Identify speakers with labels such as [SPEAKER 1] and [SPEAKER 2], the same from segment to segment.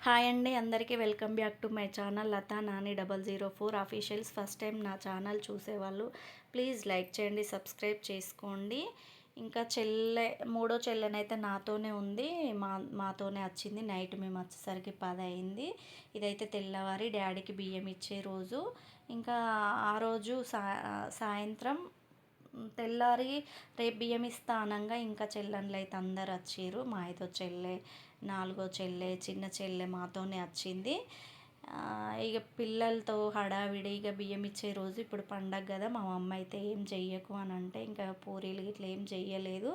[SPEAKER 1] Hi అండి అందరికీ welcome back to my channel Latha Nani double zero four officials. First time నా channel చూసేవాళ్ళు please like చేయండి subscribe చేసుకోండి. ఇంకా చెల్లె మూడో చెల్లెనైతే నాతోనే ఉంది మా మాతోనే వచ్చింది నైట్ మేము వచ్చేసరికి పది అయింది. ఇదైతే తెల్లవారి డాడీకి బియ్యం ఇచ్చే రోజు. ఇంకా ఆ రోజు సా సాయంత్రం తెల్లారి రేపు బియ్యం ఇస్తా అనంగా ఇంకా చెల్లెళ్ళు అయితే అందరు వచ్చారు మా ఐదో చెల్లె నాలుగో చెల్లె చిన్న చెల్లె మాతోనే వచ్చింది. ఇక పిల్లలతో హడావిడి ఇక బియ్యం ఇచ్చే రోజు ఇప్పుడు పండగ కదా మా అమ్మ అయితే ఏం చెయ్యకు అని అంటే ఇంకా పూరీలు ఇట్లా ఏం చెయ్యలేదు.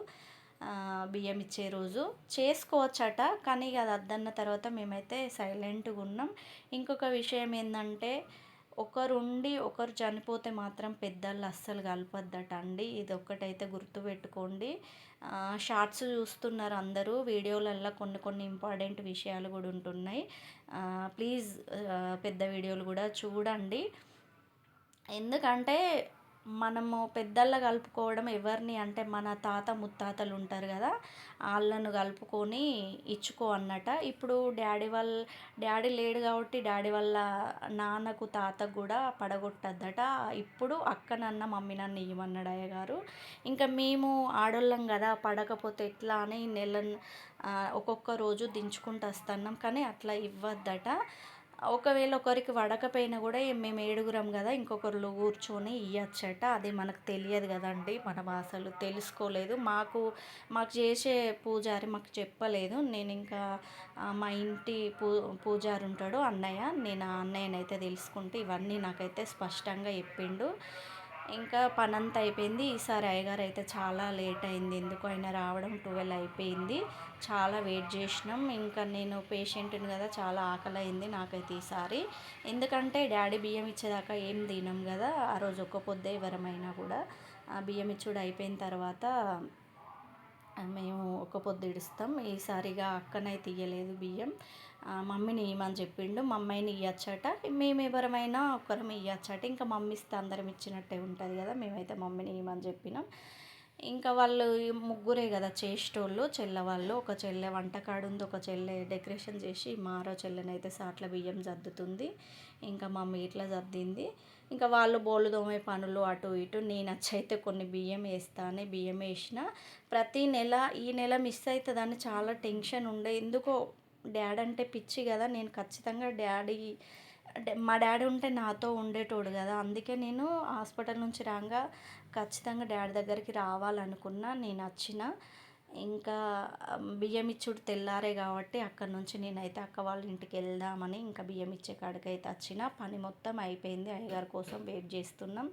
[SPEAKER 1] బియ్యం ఇచ్చే రోజు చేసుకోవచ్చట కానీ అది అద్దన్న తర్వాత మేమైతే సైలెంట్గా ఉన్నాం. ఇంకొక విషయం ఏంటంటే ఒకరుండి ఒకరు చనిపోతే మాత్రం పెద్దలు అస్సలు కలపద్దట అండి ఇది ఒక్కటైతే గుర్తుపెట్టుకోండి షార్ట్స్ చూస్తున్నారు అందరూ. వీడియోలల్లో కొన్ని కొన్ని ఇంపార్టెంట్ విషయాలు కూడా ఉంటున్నాయి. ప్లీజ్ పెద్ద వీడియోలు కూడా చూడండి. ఎందుకంటే మనము పెద్దల్లో కలుపుకోవడం ఎవరిని అంటే మన తాత ముత్తాతలు ఉంటారు కదా వాళ్ళను కలుపుకొని ఇచ్చుకో అన్నట. ఇప్పుడు డాడీ వాళ్ళ డాడీ లేడు కాబట్టి డాడీ వాళ్ళ నాన్నకు తాతకు కూడా పడగొట్టద్దట. ఇప్పుడు అక్క నన్న మమ్మీ నన్ను ఇవ్వమన్నాడు అయ్యగారు. ఇంకా మేము ఆడోళ్ళం కదా పడకపోతే ఎట్లా అని నెల ఒక్కొక్క రోజు దించుకుంటూ వస్తున్నాం. కానీ అట్లా ఇవ్వద్దట. ఒకవేళ ఒకరికి వడకపోయినా కూడా మేము ఏడుగురం కదా ఇంకొకరు కూర్చొని ఇవ్వచ్చట అది మనకు తెలియదు కదండి. మనం అసలు తెలుసుకోలేదు. మాకు మాకు చేసే పూజారి మాకు చెప్పలేదు. నేను ఇంకా మా ఇంటి పూ పూజారి ఉంటాడు అన్నయ్య. నేను ఆ అన్నయ్యనైతే తెలుసుకుంటే ఇవన్నీ నాకైతే స్పష్టంగా చెప్పిండు. ఇంకా పని అంతా అయిపోయింది. ఈసారి అయ్యగారు అయితే చాలా లేట్ అయింది. ఎందుకు ఆయన రావడం ట్వెల్వ్ అయిపోయింది. చాలా వెయిట్ చేసినాం. ఇంకా నేను పేషెంట్ని కదా చాలా ఆకలి అయింది నాకైతే ఈసారి. ఎందుకంటే డాడీ బియ్యం ఇచ్చేదాకా ఏం తినం కదా ఆ రోజు ఒక్క పొద్దే ఎవరమైనా కూడా. ఆ బియ్యం ఇచ్చుడు అయిపోయిన తర్వాత మేము ఒక పొద్దు ఇడుస్తాం. ఈసారిగా అక్కనైతే తీయలేదు బియ్యం. మమ్మీని ఇవ్వమని చెప్పిండు. మమ్మీని ఇవ్వచ్చట మేము ఎవరమైనా ఒకరం ఇవ్వచ్చట ఇంకా మమ్మీ ఇస్తే అందరం ఇచ్చినట్టే ఉంటుంది కదా. మేమైతే మమ్మీని ఇవ్వమని చెప్పినాం. ఇంకా వాళ్ళు ముగ్గురే కదా చేసేటోళ్ళు చెల్లవాళ్ళు ఒక చెల్లె వంటకాడు ఉంది. ఒక చెల్లె డెకరేషన్ చేసి మారో చెల్లెనైతే సాట్ల బియ్యం సర్దుతుంది. ఇంకా మమ్మీ ఇట్లా సర్దింది. ఇంకా వాళ్ళు బోళ్ళు దోమే పనులు అటు ఇటు. నేను వచ్చైతే కొన్ని బియ్యం వేస్తాను బియ్యం వేసిన. ప్రతి నెల ఈ నెల మిస్ అవుతుందని చాలా టెన్షన్ ఉండే. ఎందుకో డాడీ అంటే పిచ్చి కదా నేను ఖచ్చితంగా డాడీ మా డాడీ ఉంటే నాతో ఉండేటోడు కదా. అందుకే నేను హాస్పిటల్ నుంచి రాగా ఖచ్చితంగా డాడీ దగ్గరికి రావాలనుకున్నా నేను వచ్చిన ఇంకా బియ్యం ఇచ్చుడు తెల్లారే కాబట్టి అక్కడ నుంచి నేనైతే అక్క వాళ్ళ ఇంటికి వెళ్దామని ఇంకా బియ్యం ఇచ్చే కాడికైతే వచ్చిన. పని మొత్తం అయిపోయింది. అయ్యగారి కోసం వెయిట్ చేస్తున్నాం.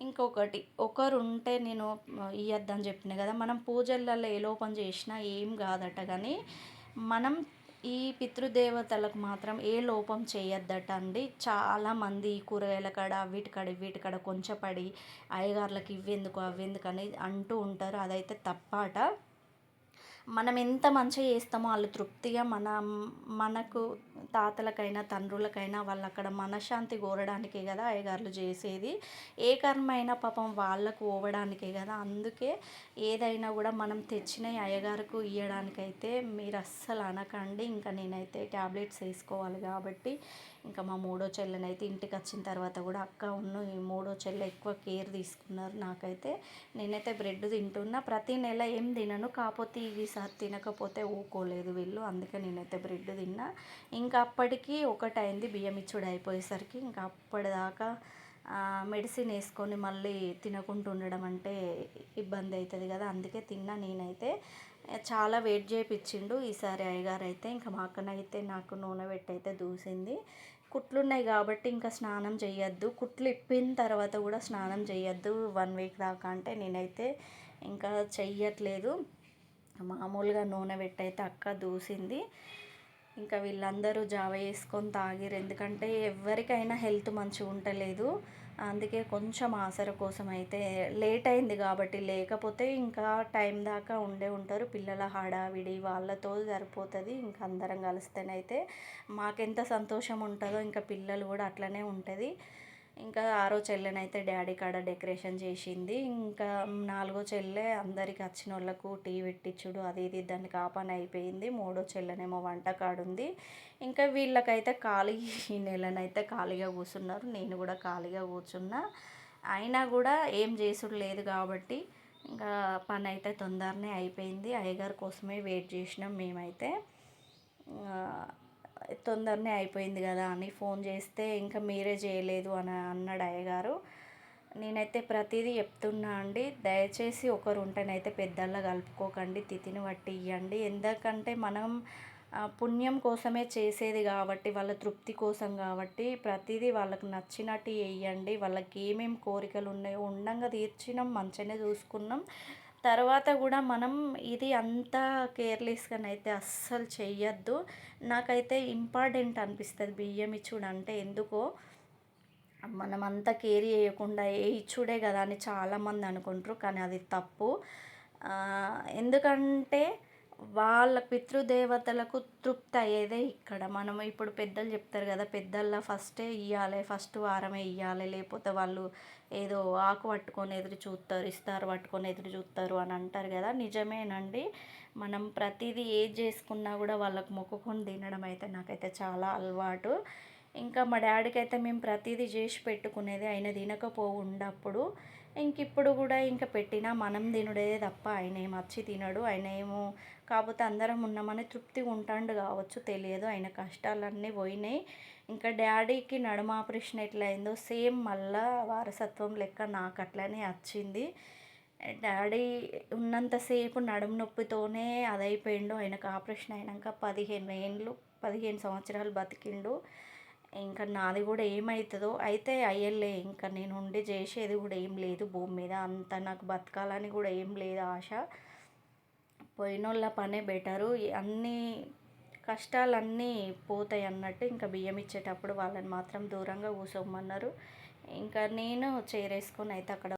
[SPEAKER 1] ఇంకొకటి ఒకరు ఉంటే నేను ఇయ్యద్దని చెప్పిన కదా మనం పూజలలో ఏ లోపం చేసినా ఏం కాదట కానీ మనం ఈ పితృదేవతలకు మాత్రం ఏ లోపం చేయొద్దట అండి చాలామంది కూరగాయల కాడ వీటి కాడ వీటి కాడ కొంచెం పడి అయ్యగారులకు ఇవ్వెందుకు అవ్వెందుకు అని అంటూ ఉంటారు. అదైతే తప్పాట. మనం ఎంత మంచిగా చేస్తామో వాళ్ళు తృప్తిగా మన మనకు తాతలకైనా తండ్రులకైనా వాళ్ళు అక్కడ మనశ్శాంతి కోరడానికే కదా అయ్యగారులు చేసేది. ఏ కర్మ అయినా పాపం వాళ్ళకు పోవడానికే కదా. అందుకే ఏదైనా కూడా మనం తెచ్చిన అయ్యగారుకు ఇవ్వడానికైతే మీరు అస్సలు అనకండి. ఇంకా నేనైతే ట్యాబ్లెట్స్ వేసుకోవాలి కాబట్టి ఇంకా మా మూడో చెల్లెనైతే ఇంటికి వచ్చిన తర్వాత కూడా అక్క ఉన్న ఈ మూడో చెల్లె ఎక్కువ కేర్ తీసుకున్నారు నాకైతే. నేనైతే బ్రెడ్ తింటున్నా. ప్రతి నెల ఏం తినను. కాకపోతే ఈసారి తినకపోతే ఊకోలేదు వీళ్ళు అందుకే నేనైతే బ్రెడ్ తిన్నా. ఇంకా అప్పటికి ఒకటైంది బియ్యం ఇచ్చుడు అయిపోయేసరికి ఇంకా అప్పటిదాకా మెడిసిన్ వేసుకొని మళ్ళీ తినకుండా ఉండడం అంటే ఇబ్బంది అవుతుంది కదా అందుకే తిన్నా నేనైతే. చాలా వెయిట్ చేయించిండు ఈసారి అయ్యగారు అయితే ఇంకా మా అక్కనైతే నాకు నూనె పెట్టి అయితే దూసింది. కుట్లు ఉన్నాయి కాబట్టి ఇంకా స్నానం చేయొద్దు కుట్లు ఇప్పిన తర్వాత కూడా స్నానం చేయొద్దు వన్ వీక్ దాకా అంటే నేనైతే ఇంకా చెయ్యట్లేదు. మామూలుగా నూనె పెట్టి అయితే అక్క దూసింది. ఇంకా వీళ్ళందరూ జావ వేసుకొని తాగిరు ఎందుకంటే ఎవరికైనా హెల్త్ మంచిగా ఉండలేదు. అందుకే కొంచెం ఆసర కోసం అయితే లేట్ అయింది కాబట్టి లేకపోతే ఇంకా టైం దాకా ఉండే ఉంటారు. పిల్లల హడావిడి వాళ్ళతో సరిపోతుంది. ఇంకా అందరం కలిస్తేనైతే మాకెంత సంతోషం ఉంటుందో ఇంకా పిల్లలు కూడా అట్లనే ఉంటుంది. ఇంకా ఆరో చెల్లెనైతే డాడీ కాడ డెకరేషన్ చేసింది. ఇంకా నాలుగో చెల్లె అందరికి వచ్చిన వాళ్ళకు టీ పెట్టించుడు అది ఇది దానికి ఆ అయిపోయింది. మూడో చెల్లెనేమో వంట కాడుంది. ఇంకా వీళ్ళకైతే ఖాళీ ఈ నెలనైతే ఖాళీగా కూర్చున్నారు నేను కూడా ఖాళీగా కూర్చున్నా. అయినా కూడా ఏం చేసుడు లేదు కాబట్టి ఇంకా పని అయితే తొందరనే అయిపోయింది. అయ్యగారి కోసమే వెయిట్ చేసినాం మేమైతే. తొందరనే అయిపోయింది కదా అని ఫోన్ చేస్తే ఇంకా మీరే చేయలేదు అని అన్నాడు అయ్యగారు. నేనైతే ప్రతిదీ చెప్తున్నా అండి దయచేసి ఒకరు ఉంటేనైతే పెద్దల్లా కలుపుకోకండి తిథిని బట్టి ఇవ్వండి ఎందుకంటే మనం పుణ్యం కోసమే చేసేది కాబట్టి వాళ్ళ తృప్తి కోసం కాబట్టి ప్రతిదీ వాళ్ళకి నచ్చినట్టు వేయండి వాళ్ళకి ఏమేమి కోరికలు ఉన్నాయో ఉండంగా తీర్చినాం మంచిగానే చూసుకున్నాం. తర్వాత కూడా మనం ఇది అంత కేర్లెస్గానైతే అస్సలు చెయ్యొద్దు. నాకైతే ఇంపార్టెంట్ అనిపిస్తుంది బియ్యం ఇచ్చుడు అంటే ఎందుకో? మనం అంత కేర్ చేయకుండా ఏ ఇచ్చుడే కదా అని చాలామంది అనుకుంటారు కానీ అది తప్పు. ఎందుకంటే వాళ్ళ పితృదేవతలకు తృప్తి అయ్యేదే ఇక్కడ. మనం ఇప్పుడు పెద్దలు చెప్తారు కదా పెద్దల్లా ఫస్టే ఇవ్వాలి ఫస్ట్ వారమే ఇవ్వాలి లేకపోతే వాళ్ళు ఏదో ఆకు పట్టుకొని ఎదురు చూస్తారు ఇస్తారు పట్టుకొని ఎదురు చూస్తారు అని అంటారు కదా. నిజమేనండి. మనం ప్రతిదీ ఏది చేసుకున్నా కూడా వాళ్ళకు మొక్కుకొని తినడం అయితే నాకైతే చాలా అలవాటు. ఇంకా మా డాడీకి అయితే మేము ప్రతిదీ చేసి పెట్టుకునేది ఆయన తినకపోవు ఉండప్పుడు ఇంక ఇప్పుడు కూడా ఇంకా పెట్టినా మనం తినుడే తప్ప ఆయన ఏం వచ్చి తినడు ఆయన ఏమో కాకపోతే అందరం ఉన్నామని తృప్తిగా ఉంటాడు కావచ్చు తెలియదు. ఆయన కష్టాలన్నీ పోయినాయి. ఇంకా డాడీకి నడుమ ఆపరేషన్ ఎట్లయిందో సేమ్ మళ్ళా వారసత్వం లెక్క నాకు అట్లనే వచ్చింది డాడీ ఉన్నంతసేపు నడుము నొప్పితోనే అదైపోయిండు. ఆయనకు ఆపరేషన్ అయినాక పదిహేను ఏండ్లు పదిహేను సంవత్సరాలు బతికిండు. ఇంకా నాది కూడా ఏమవుతుందో అయితే అయ్యలే ఇంకా నేను ఉండి చేసేది కూడా ఏం లేదు భూమి మీద. అంత నాకు బతకాలని కూడా ఏం లేదు ఆశ. పోయినోళ్ళ పనే బెటరు. అన్నీ కష్టాలన్నీ పోతాయి అన్నట్టు ఇంకా బియ్యం ఇచ్చేటప్పుడు వాళ్ళని మాత్రం దూరంగా కూర్చోమన్నారు ఇంకా నేను చేరేసుకొని అయితే అక్కడ